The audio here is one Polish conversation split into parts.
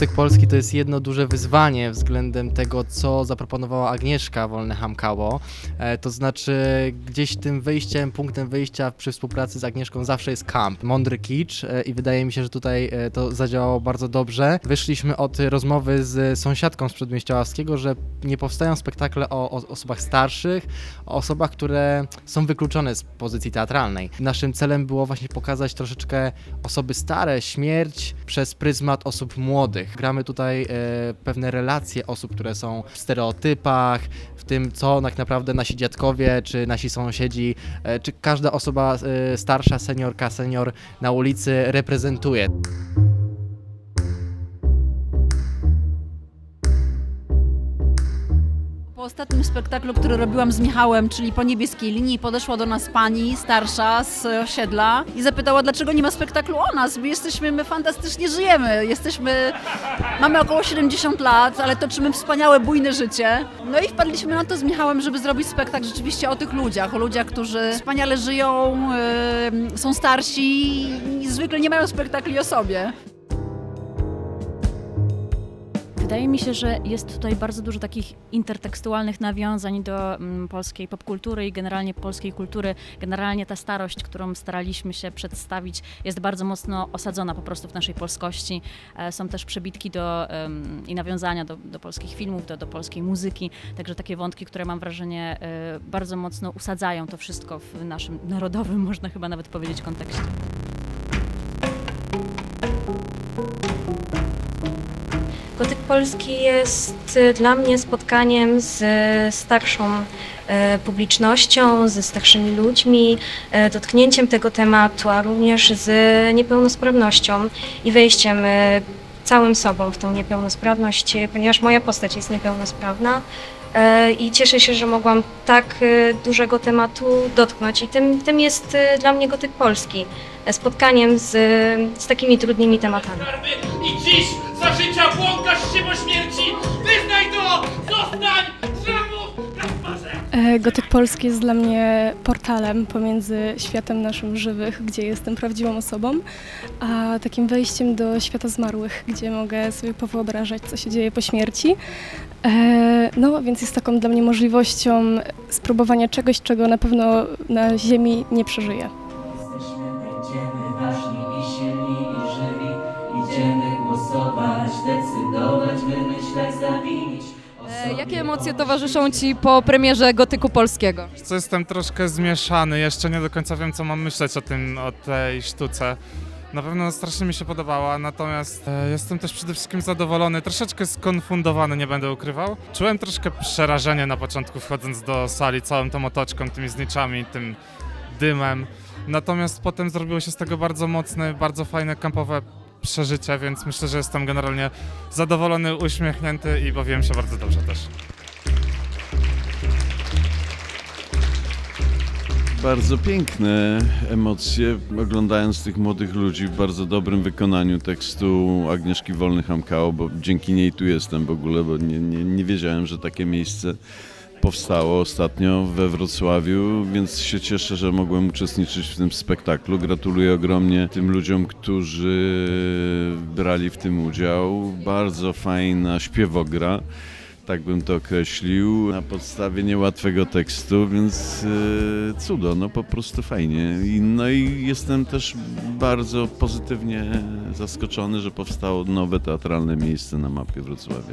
Gotyk Polski to jest jedno duże wyzwanie względem tego, co zaproponowała Agnieszka Wolne Hamkało. E, to znaczy, gdzieś tym wyjściem, punktem wyjścia przy współpracy z Agnieszką zawsze jest camp, mądry kicz e, i wydaje mi się, że tutaj e, to zadziałało bardzo dobrze. Wyszliśmy od rozmowy z sąsiadką z Przedmieścia Łaskiego, że nie powstają spektakle o, o osobach starszych, o osobach, które są wykluczone z pozycji teatralnej. Naszym celem było właśnie pokazać troszeczkę osoby stare, śmierć przez pryzmat osób młodych. Gramy tutaj e, pewne relacje osób, które są w stereotypach, w tym, co tak naprawdę nasi dziadkowie czy nasi sąsiedzi, e, czy każda osoba e, starsza, seniorka, senior na ulicy reprezentuje. Ostatnim spektaklu, który robiłam z Michałem, czyli po niebieskiej linii, podeszła do nas pani starsza z osiedla i zapytała, dlaczego nie ma spektaklu o nas. My jesteśmy, my fantastycznie żyjemy. Jesteśmy, mamy około 70 lat, ale toczymy wspaniałe, bujne życie. No i wpadliśmy na to z Michałem, żeby zrobić spektakl rzeczywiście o tych ludziach, o ludziach, którzy wspaniale żyją, yy, są starsi i zwykle nie mają spektakli o sobie. Wydaje mi się, że jest tutaj bardzo dużo takich intertekstualnych nawiązań do mm, polskiej popkultury i generalnie polskiej kultury. Generalnie ta starość, którą staraliśmy się przedstawić, jest bardzo mocno osadzona po prostu w naszej polskości. E, Są też przebitki do, i nawiązania do, do polskich filmów, do, do polskiej muzyki. Także takie wątki, które mam wrażenie e, bardzo mocno usadzają to wszystko w naszym narodowym, można chyba nawet powiedzieć, kontekście. Polski jest y, dla mnie spotkaniem z y, starszą e, publicznością, ze starszymi ludźmi, dotknięciem tego tematu, a również z niepełnosprawnością i wejściem całym sobą w tą niepełnosprawność, ponieważ moja postać jest niepełnosprawna. E, I cieszę się, że mogłam tak e, dużego tematu dotknąć. I tym, tym jest e, dla mnie Gotyk Polski. Spotkaniem z, z takimi trudnymi tematami. i dziś za życia błąkasz się po śmierci! Wyznaj to! Zostań! Gotyk Polski jest dla mnie portalem pomiędzy światem naszym żywych, gdzie jestem prawdziwą osobą, a takim wejściem do świata zmarłych, gdzie mogę sobie powyobrażać, co się dzieje po śmierci. E, No, więc jest taką dla mnie możliwością spróbowania czegoś, czego na pewno na Ziemi nie przeżyję. Jesteśmy, będziemy ważni silni i żywi. Idziemy głosować, decydować, wymyślać, zawinić. E, Jakie emocje towarzyszą Ci po premierze Gotyku Polskiego? Co jestem troszkę zmieszany, jeszcze nie do końca wiem, co mam myśleć o tym, o tej sztuce. Na pewno strasznie mi się podobała, natomiast e, jestem też przede wszystkim zadowolony, troszeczkę skonfundowany, nie będę ukrywał. Czułem troszkę przerażenie na początku wchodząc do sali, całą tą otoczką, tymi zniczami, tym dymem. Natomiast potem zrobiło się z tego bardzo mocne, bardzo fajne, kampowe przeżycie, więc myślę, że jestem generalnie zadowolony, uśmiechnięty i bawiłem się bardzo dobrze też. Bardzo piękne emocje, oglądając tych młodych ludzi w bardzo dobrym wykonaniu tekstu Agnieszki Wolny-Hamkao, bo dzięki niej tu jestem w ogóle, bo nie, nie, nie wiedziałem, że takie miejsce powstało ostatnio we Wrocławiu, więc się cieszę, że mogłem uczestniczyć w tym spektaklu. Gratuluję ogromnie tym ludziom, którzy brali w tym udział. Bardzo fajna śpiewogra tak bym to określił, na podstawie niełatwego tekstu, więc e, cudo, no po prostu fajnie. I, no i jestem też bardzo pozytywnie zaskoczony, że powstało nowe teatralne miejsce na mapie Wrocławia.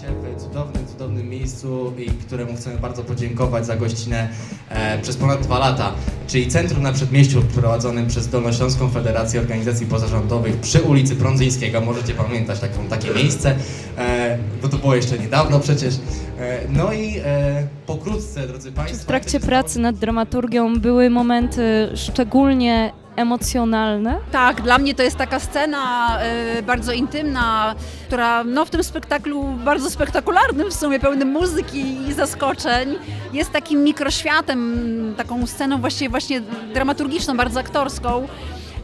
Się w cudownym, cudownym miejscu, i któremu chcemy bardzo podziękować za gościnę e, przez ponad dwa lata, czyli Centrum na Przedmieściu prowadzonym przez Dolnośląską Federację Organizacji Pozarządowych przy ulicy Prądzyńskiego. Możecie pamiętać taką, takie miejsce, e, bo to było jeszcze niedawno przecież. E, no i e, pokrótce, drodzy Państwo... W trakcie pracy nad dramaturgią były momenty szczególnie emocjonalne. Tak, dla mnie to jest taka scena e, bardzo intymna, która no, w tym spektaklu bardzo spektakularnym w sumie, pełnym muzyki i zaskoczeń, jest takim mikroświatem, taką sceną właściwie właśnie dramaturgiczną, bardzo aktorską.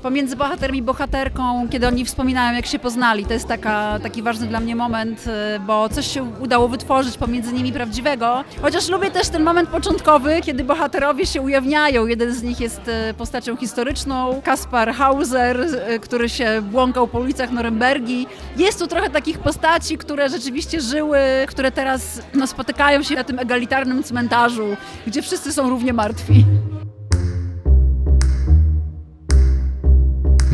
Pomiędzy bohaterem i bohaterką, kiedy oni wspominają, jak się poznali. To jest taka, taki ważny dla mnie moment, y, bo coś się udało wytworzyć pomiędzy nimi prawdziwego. Chociaż lubię też ten moment początkowy, kiedy bohaterowie się ujawniają. Jeden z nich jest y, postacią historyczną, Kaspar Hauser, y, który się błąkał po ulicach Norymbergi. Jest tu trochę takich postaci, które rzeczywiście żyły, które teraz no, spotykają się na tym egalitarnym cmentarzu, gdzie wszyscy są równie martwi.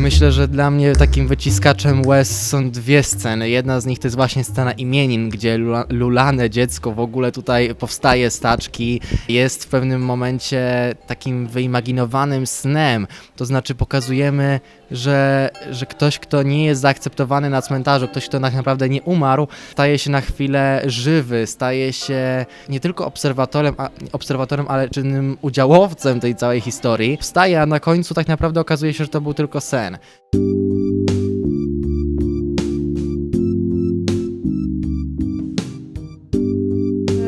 Myślę, że dla mnie takim wyciskaczem łez są dwie sceny. Jedna z nich to jest właśnie scena imienin, gdzie lula- lulane dziecko w ogóle tutaj powstaje staczki. Jest w pewnym momencie takim wyimaginowanym snem. To znaczy pokazujemy, że, że ktoś, kto nie jest zaakceptowany na cmentarzu, ktoś, kto tak naprawdę nie umarł, staje się na chwilę żywy, staje się nie tylko obserwatorem, a, obserwatorem ale czynnym udziałowcem tej całej historii. Wstaje, a na końcu tak naprawdę okazuje się, że to był tylko sen.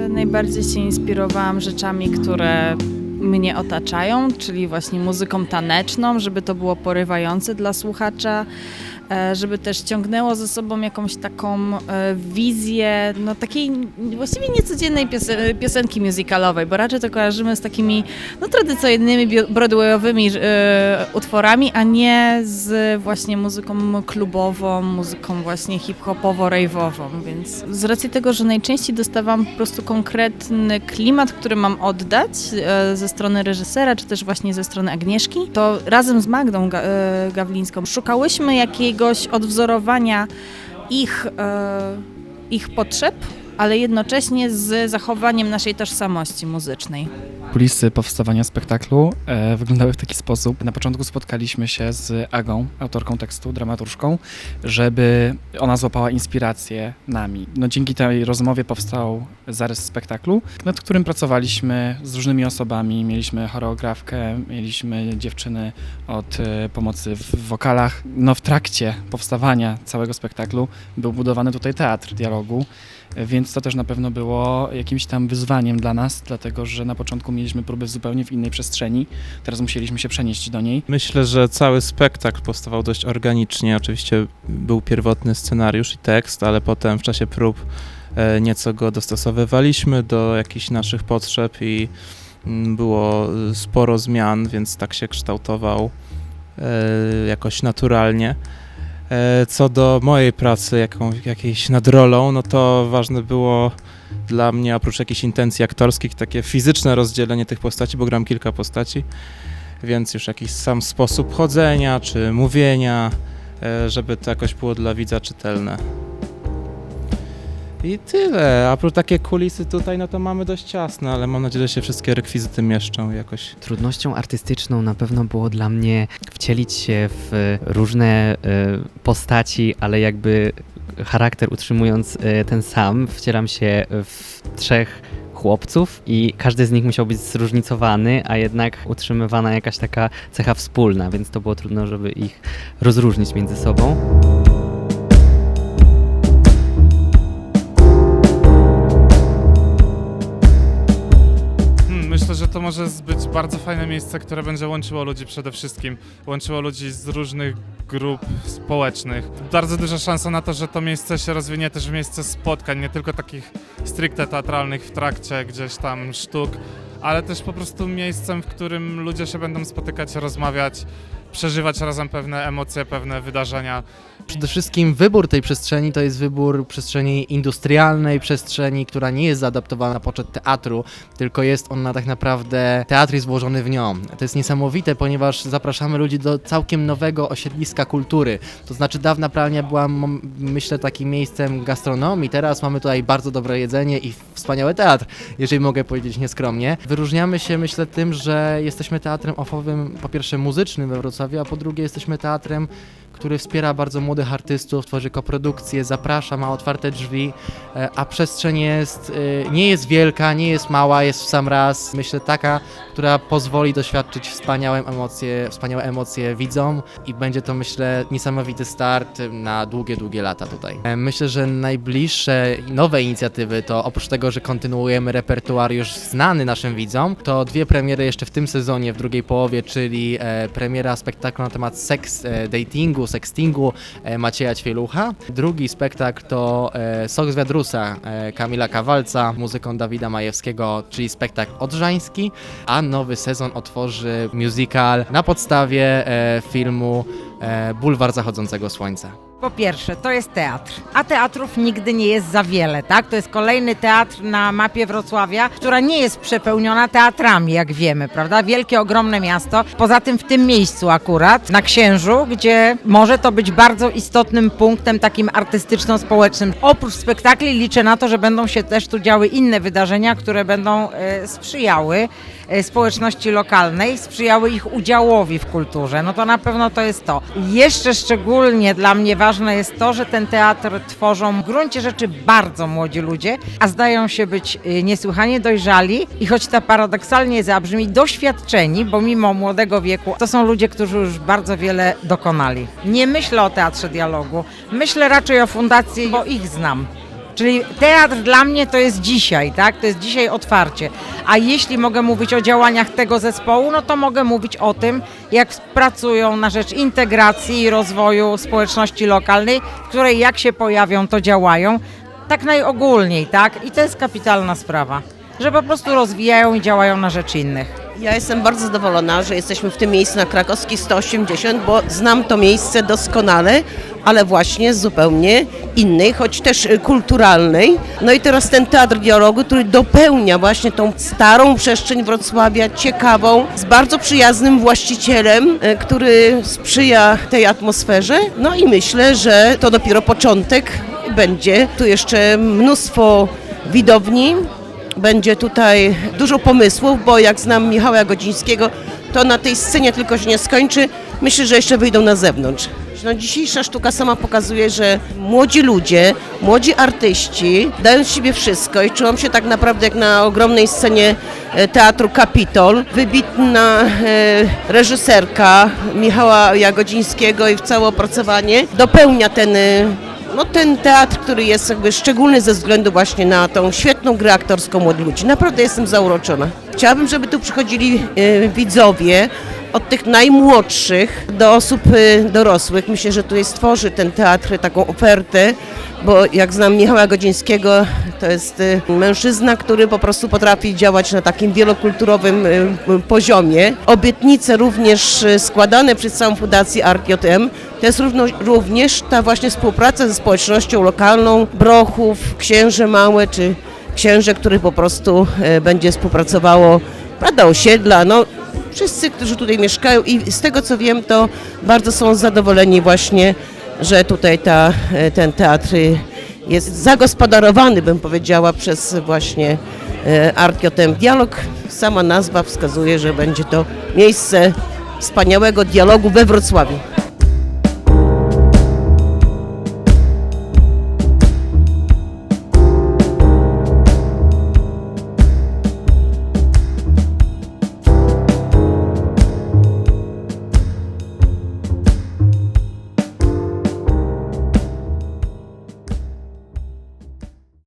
Najbardziej się inspirowałam rzeczami, które mnie otaczają, czyli właśnie muzyką taneczną, żeby to było porywające dla słuchacza, żeby też ciągnęło ze sobą jakąś taką e, wizję, no takiej właściwie niecodziennej pios- piosenki musicalowej, bo raczej to kojarzymy z takimi no, tradycyjnymi broadwayowymi e, utworami, a nie z właśnie muzyką klubową, muzyką właśnie hip-hopowo-rave'ową, więc z racji tego, że najczęściej dostawałam po prostu konkretny klimat, który mam oddać e, ze strony reżysera, czy też właśnie ze strony Agnieszki, to razem z Magdą Ga- e, Gawlińską szukałyśmy jakiegoś odwzorowania ich, e, ich potrzeb, ale jednocześnie z zachowaniem naszej tożsamości muzycznej. Kulisy powstawania spektaklu e, wyglądały w taki sposób. Na początku spotkaliśmy się z Agą, autorką tekstu, dramaturżką, żeby ona złapała inspirację nami. No, dzięki tej rozmowie powstał zarys spektaklu, nad którym pracowaliśmy z różnymi osobami. Mieliśmy choreografkę, mieliśmy dziewczyny od e, pomocy w wokalach. No, w trakcie powstawania całego spektaklu był budowany tutaj teatr dialogu. Więc to też na pewno było jakimś tam wyzwaniem dla nas, dlatego że na początku mieliśmy próby zupełnie w innej przestrzeni, teraz musieliśmy się przenieść do niej. Myślę, że cały spektakl powstawał dość organicznie. Oczywiście był pierwotny scenariusz i tekst, ale potem w czasie prób e, nieco go dostosowywaliśmy do jakichś naszych potrzeb i mm, było e, sporo zmian, więc tak się kształtował e, jakoś naturalnie. E, Co do mojej pracy, jaką, jakiejś nad rolą, no to ważne było dla mnie, oprócz jakichś intencji aktorskich, takie fizyczne rozdzielenie tych postaci, bo gram kilka postaci, więc już jakiś sam sposób chodzenia czy mówienia, e, żeby to jakoś było dla widza czytelne. I tyle. A oprócz takie kulisy tutaj, no to mamy dość ciasne, ale mam nadzieję, że się wszystkie rekwizyty mieszczą jakoś. Trudnością artystyczną na pewno było dla mnie wcielić się w różne e, postaci, ale jakby charakter utrzymując e, ten sam. Wcielam się w trzech chłopców i każdy z nich musiał być zróżnicowany, a jednak utrzymywana jakaś taka cecha wspólna, więc to było trudno, żeby ich rozróżnić między sobą. To może być bardzo fajne miejsce, które będzie łączyło ludzi przede wszystkim. Łączyło ludzi z różnych grup społecznych. Bardzo duża szansa na to, że to miejsce się rozwinie też w miejsce spotkań, nie tylko takich stricte teatralnych w trakcie gdzieś tam sztuk, ale też po prostu miejscem, w którym ludzie się będą spotykać, rozmawiać, przeżywać razem pewne emocje, pewne wydarzenia. Przede wszystkim wybór tej przestrzeni to jest wybór przestrzeni industrialnej, przestrzeni, która nie jest zaadaptowana na poczet teatru, tylko jest ona tak naprawdę, teatr jest włożony w nią. To jest niesamowite, ponieważ zapraszamy ludzi do całkiem nowego osiedliska kultury. To znaczy dawna pralnia była, myślę, takim miejscem gastronomii, teraz mamy tutaj bardzo dobre jedzenie i wspaniały teatr, jeżeli mogę powiedzieć nieskromnie. Wyróżniamy się, myślę, tym, że jesteśmy teatrem ofowym, po pierwsze muzycznym we Wrocławiu, a po drugie jesteśmy teatrem, który wspiera bardzo młodych artystów, tworzy koprodukcje, zaprasza, ma otwarte drzwi, e, a przestrzeń jest, e, nie jest wielka, nie jest mała, jest w sam raz. Myślę taka, która pozwoli doświadczyć wspaniałe emocje, wspaniałe emocje widzom i będzie to myślę niesamowity start na długie, długie lata tutaj. E, Myślę, że najbliższe nowe inicjatywy to oprócz tego, że kontynuujemy repertuar już znany naszym widzom, to dwie premiery jeszcze w tym sezonie, w drugiej połowie, czyli premiera spektaklu na temat seks, datingu, sextingu e, Macieja Ćwielucha. Drugi spektakl to e, Sok z Wiadrusa e, Kamila Kawalca, muzyką Dawida Majewskiego, czyli spektakl odrzański, a nowy sezon otworzy musical na podstawie filmu Bulwar Zachodzącego Słońca. Po pierwsze, to jest teatr, a teatrów nigdy nie jest za wiele, tak? To jest kolejny teatr na mapie Wrocławia, która nie jest przepełniona teatrami, jak wiemy, prawda? Wielkie, ogromne miasto. Poza tym w tym miejscu akurat, na Księżu, gdzie może to być bardzo istotnym punktem takim artystyczno-społecznym. Oprócz spektakli liczę na to, że będą się też tu działy inne wydarzenia, które będą e, sprzyjały e, społeczności lokalnej, sprzyjały ich udziałowi w kulturze. No to na pewno to jest to. Jeszcze szczególnie dla mnie ważne jest to, że ten teatr tworzą w gruncie rzeczy bardzo młodzi ludzie, a zdają się być y, niesłychanie dojrzali i choć to paradoksalnie zabrzmi, doświadczeni, bo mimo młodego wieku to są ludzie, którzy już bardzo wiele dokonali. Nie myślę o teatrze dialogu, myślę raczej o fundacji, bo ich znam. Czyli teatr dla mnie to jest dzisiaj, tak? To jest dzisiaj otwarcie. A jeśli mogę mówić o działaniach tego zespołu, no to mogę mówić o tym, jak pracują na rzecz integracji i rozwoju społeczności lokalnej, w której jak się pojawią, to działają. Tak najogólniej, tak? I to jest kapitalna sprawa, że po prostu rozwijają i działają na rzecz innych. Ja jestem bardzo zadowolona, że jesteśmy w tym miejscu na Krakowskiej 180, bo znam to miejsce doskonale, ale właśnie zupełnie innej, choć też y, kulturalnej. No i teraz ten teatr dialogu, który dopełnia właśnie tą starą przestrzeń Wrocławia, ciekawą, z bardzo przyjaznym właścicielem, y, który sprzyja tej atmosferze. No i myślę, że to dopiero początek. Będzie tu jeszcze mnóstwo widowni, będzie tutaj dużo pomysłów, bo jak znam Michała Godzińskiego, to na tej scenie tylko się nie skończy. Myślę, że jeszcze wyjdą na zewnątrz. No, dzisiejsza sztuka sama pokazuje, że młodzi ludzie, młodzi artyści dają z siebie wszystko i czułam się tak naprawdę jak na ogromnej scenie e, Teatru Kapitol. Wybitna e, reżyserka Michała Jagodzińskiego i całe opracowanie dopełnia ten e, no, ten teatr, który jest jakby szczególny ze względu właśnie na tą świetną grę aktorską młodych ludzi. Naprawdę jestem zauroczona. Chciałabym, żeby tu przychodzili e, widzowie od tych najmłodszych do osób e, dorosłych. Myślę, że tutaj stworzy ten teatr taką ofertę, bo jak znam Michała Godzińskiego, to jest e, mężczyzna, który po prostu potrafi działać na takim wielokulturowym e, poziomie. Obietnice również składane przez całą Fundację ArtJM to jest również ta właśnie współpraca ze społecznością lokalną, Brochów, Księże Małe czy Księże, który po prostu będzie współpracowało, prawda, osiedla, no wszyscy, którzy tutaj mieszkają i z tego co wiem, to bardzo są zadowoleni właśnie, że tutaj ta, e, ten teatr jest zagospodarowany, bym powiedziała, przez właśnie e, ArtJM Dialog. Sama nazwa wskazuje, że będzie to miejsce wspaniałego dialogu we Wrocławiu.